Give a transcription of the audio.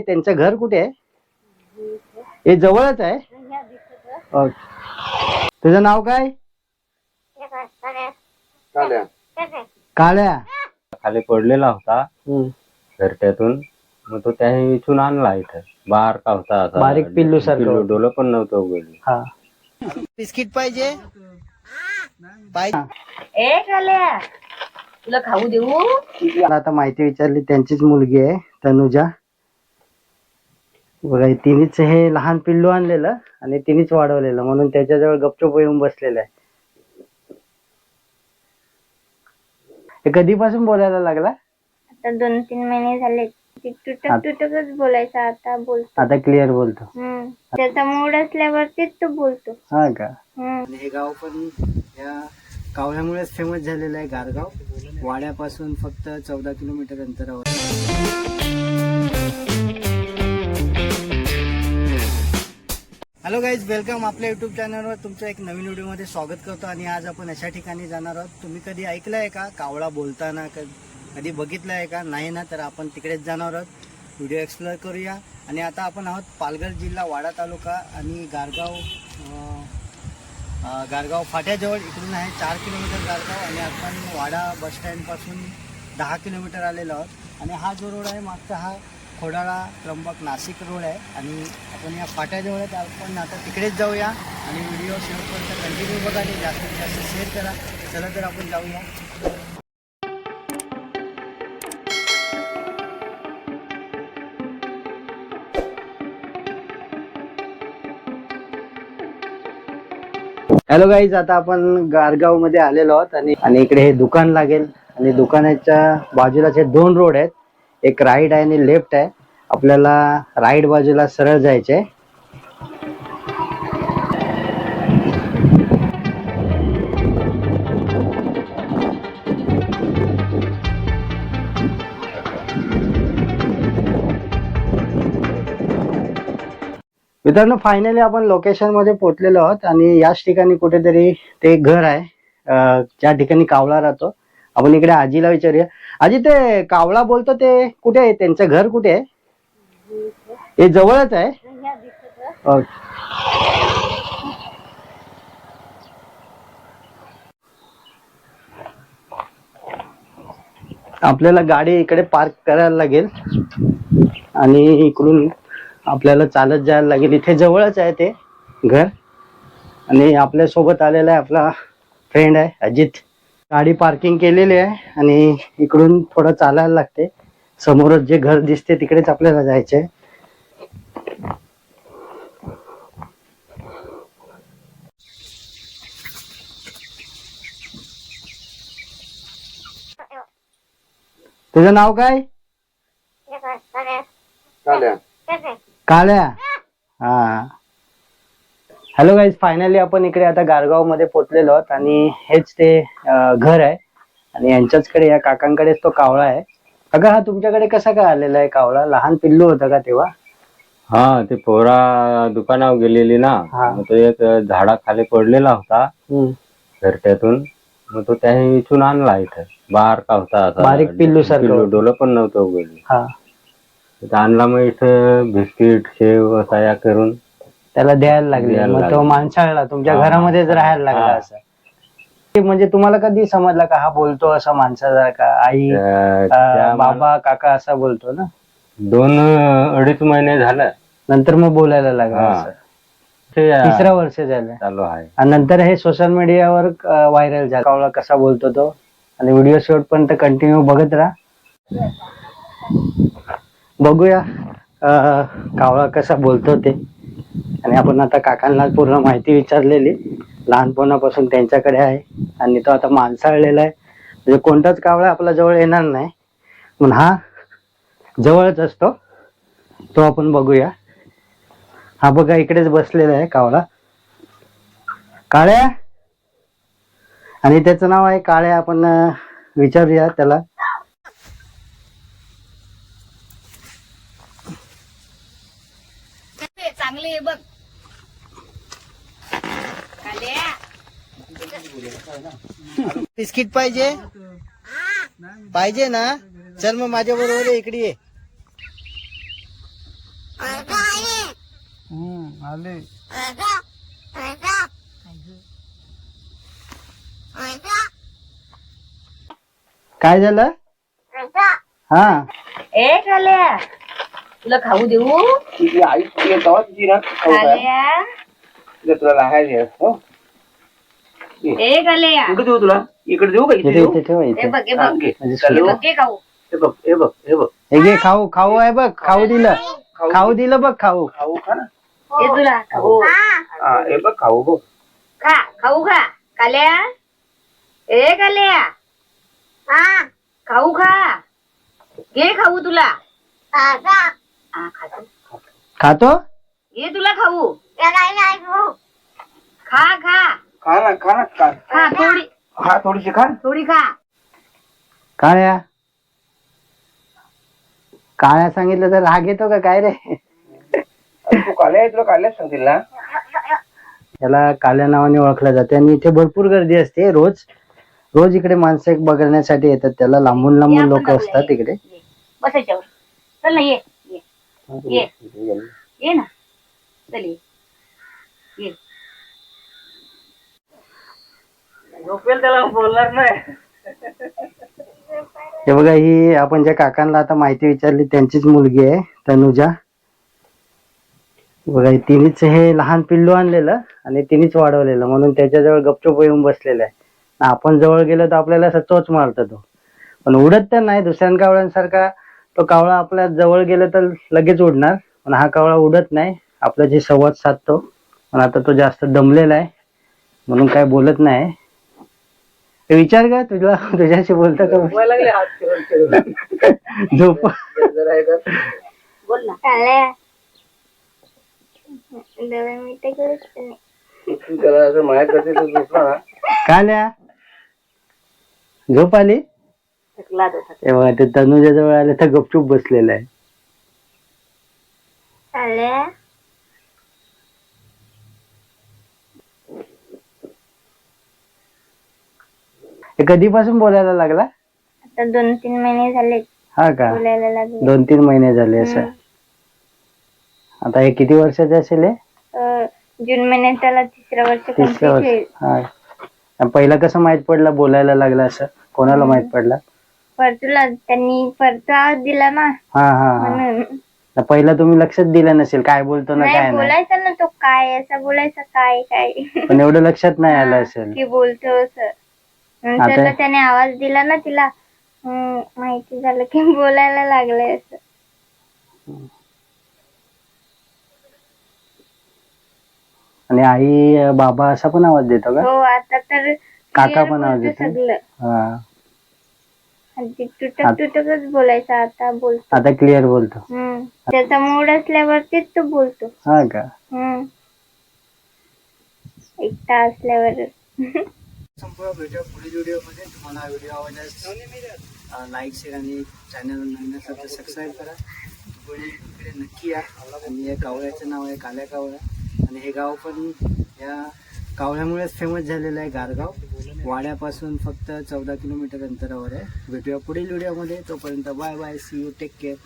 त्यांचं घर कुठे आहे? हे जवळच आहे. तुझं नाव काय? काळ्या खाली पडलेला होता. हम्म. घरट्यातून मग तो त्या इथून आणला इथं. बारका होता असा. बारीक पिल्लू होतं. डोलं पण नव्हतं उघडलं. हा. बिस्किट पाहिजे? पाहिजे. ए काल्या. तुला खाऊ देऊ? मला आता माहिती विचारली त्यांचीच मुलगी आहे तनुजा. बघा हे तिनेच हे लहान पिल्लू आणलेलं आणि तिनेच वाढवलेलं. म्हणून त्याच्याजवळ गपचूप येऊन बसलेलं आहे हे कधीपासून बोलायला लागला? आता दोन तीन महिने झाले. ती तुटक तुटकच बोलायचा. आता बोलतो. आता क्लिअर बोलतो. हम्म. त्याचा मूड असल्यावरतीच तो बोलतो. हा का? हम्म. हे गाव पण या कावळ्यामुळेच फेमस झालेलं आहे गारगाव. वाड्यापासून फक्त चौदा किलोमीटर अंतरावर. हॅलो गाईज वेलकम आपल्या युट्यूब चॅनलवर तुमचं एक नवीन व्हिडिओमध्ये स्वागत करतो आणि आज आपण अशा ठिकाणी जाणार आहोत. तुम्ही कधी ऐकलं आहे का? कावळा बोलताना क- कधी बघितलं आहे का? नाही ना तर आपण तिकडेच जाणार आहोत. व्हिडिओ एक्सप्लोअर करूया. आणि आता आपण आहोत पालघर जिल्हा वाडा तालुका आणि गारगाव गारगाव फाट्याजवळ. इकडून आहे चार किलोमीटर गारगाव आणि आपण वाडा बस स्टँडपासून दहा किलोमीटर आलेलो आहोत. आणि हा जो रोड आहे मागचा हा खोडाळा त्र्यंबक नाशिक रोड आहे आणि आपण या फाट्याजवळ आहेत आपण आता तिकडेच जाऊया आणि व्हिडिओ शेवटपर्यंत कंटिन्यू बघा आणि जास्तीत जास्त शेअर करा. चला तर आपण जाऊया. हॅलो गाईज आता आपण गारगावमध्ये आलेलो आहोत आणि आणि इकडे हे दुकान लागेल. आणि दुकानाच्या बाजूलाच हे दोन रोड आहेत. एक राईट आहे आणि लेफ्ट आहे. आपल्याला राईट बाजूला सरळ जायचंय. मित्रांनो फायनली आपण लोकेशनमध्ये पोहोचलेलो आहोत आणि याच ठिकाणी कुठेतरी ते घर आहे. ज्या ठिकाणी कावळा राहतो आपण इकडे आजीला विचारूया. आजी ते कावळा बोलतो ते कुठे आहे? त्यांचं घर कुठे आहे? हे जवळच आहे. आपल्याला गाडी इकडे पार्क करायला लागेल. आणि इकडून आपल्याला चालत जायला लागेल. इथे जवळच आहे ते घर. आणि आपल्यासोबत आलेला आहे आपला फ्रेंड आहे अजित. गाडी पार्किंग केलेली आहे आणि इकडून थोडं चालायला लागते. समोरच जे घर दिसते तिकडेच आपल्याला जायचंय. तुझं नाव काय? काळ्या हा. हॅलो गाईज फायनली आपण इकडे आता गारगावमध्ये पोहोचलेलो आहोत आणि हेच ते घर आहे. आणि यांच्याचकडे या काकांकडेच तो कावळा आहे. अगं हा तुमच्याकडे कसा काय आलेला आहे कावळा? लहान पिल्लू होता का तेव्हा? हा ते पोरा दुकानावर गेलेली ना. हा. मग तो एक झाडाखाली पडलेला होता. घरट्यातून. मग तो त्या इथून आणला इथं. बारका होता असा. बारीक पिल्लूसारखं पिल्लू. डोलं पण नव्हतं उघडलं. हा. आणला मग इथं बिस्किट शेव तयार करून. त्याला द्यायला लागले. द्यायला मग तो लागले. माणसाळला तुमच्या हा. घरामध्येच राहायला लागला हा. असं. ते म्हणजे तुम्हाला कधी समजला का हा बोलतो असं माणसासारखा? आई त्या- अं, त्या बाबा काका असा बोलतो ना? दोन अडीच महिने झालं. नंतर मग बोलायला लागला हा. असं. ते तिसरा वर्ष झालं. चालू आहे. आणि नंतर हे सोशल मीडियावर व्हायरल झालं. कावळा कसा बोलतो तो? आणि व्हिडिओ शेवट पण कंटिन्यू बघत राहा. बघूया अं, कावळा कसा बोलतो ते. आणि आपण आता काकांना पूर्ण माहिती विचारलेली. लहानपणापासून त्यांच्याकडे आहे. आणि तो आता माणसाळलेला आहे. म्हणजे कोणताच कावळा आपल्या जवळ येणार नाही. म्हणून हा जवळच असतो. तो आपण बघूया. हा बघा इकडेच बसलेला आहे कावळा. काळ्या. आणि त्याचं नाव आहे काळ्या. आपण विचारूया त्याला. चांगले आहे बघ. काल्या बिस्किट पाहिजे? पाहिजे ना? चल मग माझ्या बरोबर इकडे ये. हम्म, आले. काय झालं? हा. ए काल्या तुला खाऊ देऊ? तुझी आई तुझ्या गावात तुझी ना खाऊ काय? तुला तुला लागायचे हो. ए इकडे देऊ तुला? इकडे देऊ का? इथे इथे देऊ इथे ठेवा ए इथे बघ ए हा, बघ. घे. म्हणजे बघ. घे खाऊ. हे बघ हे बघ हे बघ. हे घे खाऊ खाऊ आहे बघ खाऊ दिलं. खाऊ. दिलं बघ खाऊ. खाऊ खा ना. ए तुला खाऊ. हा हे बघ खाऊ बघ खा खाऊ खा. काल्या? ए काल्या? खाऊ खा. घे खाऊ तुला. हा खातो? खातो घे तुला खाऊ. खा खा. खा ना खा ना खा. खा थोडी. हा थोडीशी खा. थोडी खा. काळ्या. काळ्या सांगितलं तर राग येतो का? काय रे? अरे तू काल्या तुला काल्या सांगतील ना. याला काल्या नावाने ओळखलं जाते आणि इथे भरपूर गर्दी असते. रोज रोज इकडे माणसं एक बघण्यासाठी येतात. त्याला लांबून लांबून लोक असतात इकडे. बस याच्यावर चल ना ये. ये. ये ना. चल ये. झोपेल त्याला बोलणार नाही. हे बघा ही आपण ज्या काकांना आता माहिती विचारली त्यांचीच मुलगी आहे तनुजा. बघा तिनेच हे लहान पिल्लू आणलेलं आणि तिनेच वाढवलेलं म्हणून त्याच्याजवळ गपचूप येऊन बसलेलं आहे. आपण जवळ गेलो तर आपल्याला असं मारतो तो. पण उडत तर नाही दुसऱ्यांका कावळ्यांसारखा तो कावळा आपल्या जवळ गेला तर लगेच उडणार पण हा कावळा उडत नाही. आपल्याशी संवाद साधतो पण आता तो जास्त दमलेला आहे म्हणून काय बोलत नाही. ते विचार का तुला तुझ्याशी बोलता का. झोप. हे काल्या? झोप आली? थकला तो थकला. तेव्हा ते तनुजा जवळ आले तर गपचूप बसलेला आहे. काल्या हे कधीपासून बोलायला लागला? आता दोन तीन महिने झाले. हा का? बोलायला लागले. दोन तीन महिने झाले असं? आता हे किती वर्षाचे असेल हे? अं, जून महिन्यात त्याला तिसरं वर्ष तिसरं कंप्लीट वर्ष. हा. आणि पहिला कसं माहीत पडलं बोलायला लागला असं? कोणाला माहीत पडलं? परतूला त्यांनी परता दिला ना हा हा हा. म्हणून. तर पहिला तुम्ही लक्षच दिलं नसेल काय बोलतो ना काय नाही. नाही बोलायचा ना तो काय असं बोलायचा काय काय. पण एवढं लक्षात नाही आलं असेल. की बोलतो असं. नंतर आता- ना त्याने आवाज दिला ना तिला. हम्म, माहिती झालं की बोलायला लागलंय असं. आणि आई अं, बाबा असा पण आवाज देतो का? हो आता तर काका clear पण आवाज बोलतो देतो? सगळं. हा. आधी तुटक तुटकच बोलायचा आता बोलतो. आता क्लिअर बोलतो. हम्म. त्याचा मूड असल्यावरतीच तो बोलतो. हा का? हम्म. एकटा असल्यावर संपूर्ण व्हिडिओ पुढील व्हिडिओमध्ये तुम्हाला हा व्हिडिओ आवडल्यास लाईक शेअर आणि चॅनल नवीन असेल तर सबस्क्राईब करा. पुढे इकडे नक्की या. आणि या कावळ्याचं नाव आहे काल्या कावळा आणि हे गाव पण या कावळ्यामुळेच फेमस झालेलं आहे गारगाव. वाड्यापासून फक्त चौदा किलोमीटर अंतरावर आहे. भेटूया पुढील व्हिडिओमध्ये तोपर्यंत bye bye see you take care